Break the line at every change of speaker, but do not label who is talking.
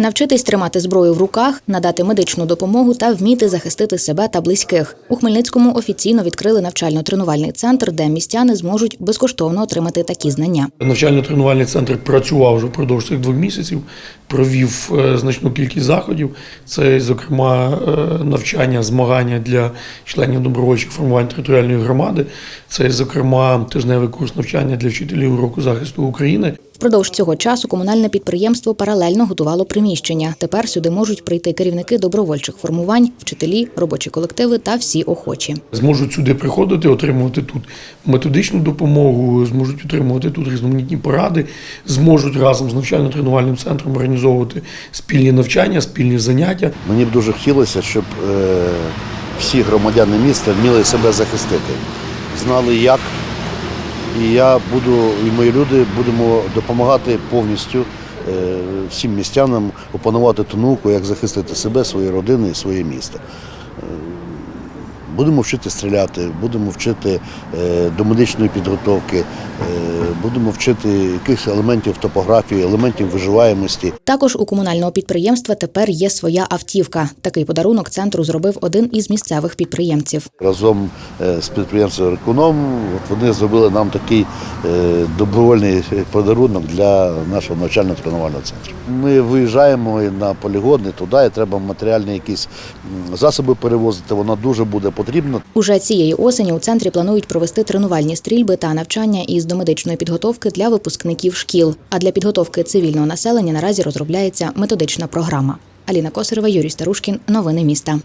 Навчитись тримати зброю в руках, надати медичну допомогу та вміти захистити себе та близьких. У Хмельницькому офіційно відкрили навчально-тренувальний центр, де містяни зможуть безкоштовно отримати такі знання.
Навчально-тренувальний центр працював вже впродовж цих двох місяців, провів е, значну кількість заходів. Це, зокрема, е, навчання, змагання для членів добровольчих формувань територіальної громади. Це, зокрема, тижневий курс навчання для вчителів уроку захисту України.
Впродовж цього часу комунальне підприємство паралельно готувало приміщення. Тепер сюди можуть прийти керівники добровольчих формувань, вчителі, робочі колективи та всі охочі.
Зможуть сюди приходити, отримувати тут методичну допомогу, зможуть отримувати тут різноманітні поради, зможуть разом з навчально-тренувальним центром організовувати спільні навчання, спільні заняття.
Мені б дуже хотілося, щоб е, всі громадяни міста вміли себе захистити, знали як. І я буду, і мої люди будемо допомагати повністю е, всім містянам опанувати ту науку, як захистити себе, свої родини і своє місто. Будемо вчити стріляти, будемо вчити е, до медичної підготовки, е, будемо вчити якихось елементів топографії, елементів виживаємості.
Також у комунального підприємства тепер є своя автівка. Такий подарунок центру зробив один із місцевих підприємців.
разом е, з підприємством Реконом. От вони зробили нам такий добровольний подарунок для нашого навчально-тренувального центру. Ми виїжджаємо на полігони туди, і треба матеріальні якісь засоби перевозити. Воно дуже буде потрібно.
Уже цієї осені у центрі планують провести тренувальні стрільби та навчання із домедичної підготовки для випускників шкіл. А для підготовки цивільного населення наразі розробляється методична програма. Аліна Косарева, Юрій Старушкін. Новини міста.